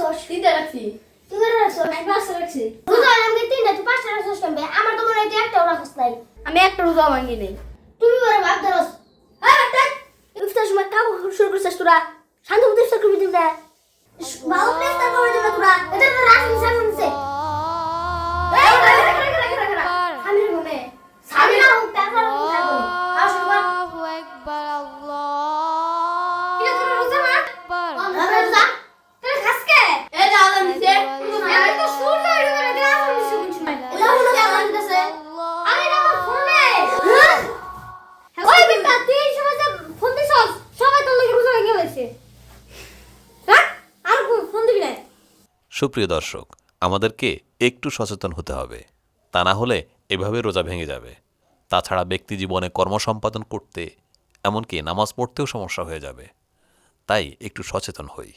রাখছস তিনটা রাখছি তুই করে রাখছস আমি পাঁচটা রাখছি রোজা আমি তিনটা তুই পাঁচটা রাখছস কেন আমার তো মনে হয় তুই একটাও রাখছ নাই আমি একটা রোজা ভাঙি নেই তুমি বলে ভাব ধরস হ্যাঁ ইফতার সময় কাউ শুরু করছিস তোরা শান্ত মতো ইফতার করবি দিন সুপ্রিয় দর্শক, আমাদেরকে একটু সচেতন হতে হবে। তা না হলে এভাবে রোজা ভেঙে যাবে। তাছাড়া ব্যক্তি জীবনে কর্ম সম্পাদন করতে, এমনকি নামাজ পড়তেও সমস্যা হয়ে যাবে। তাই একটু সচেতন হই।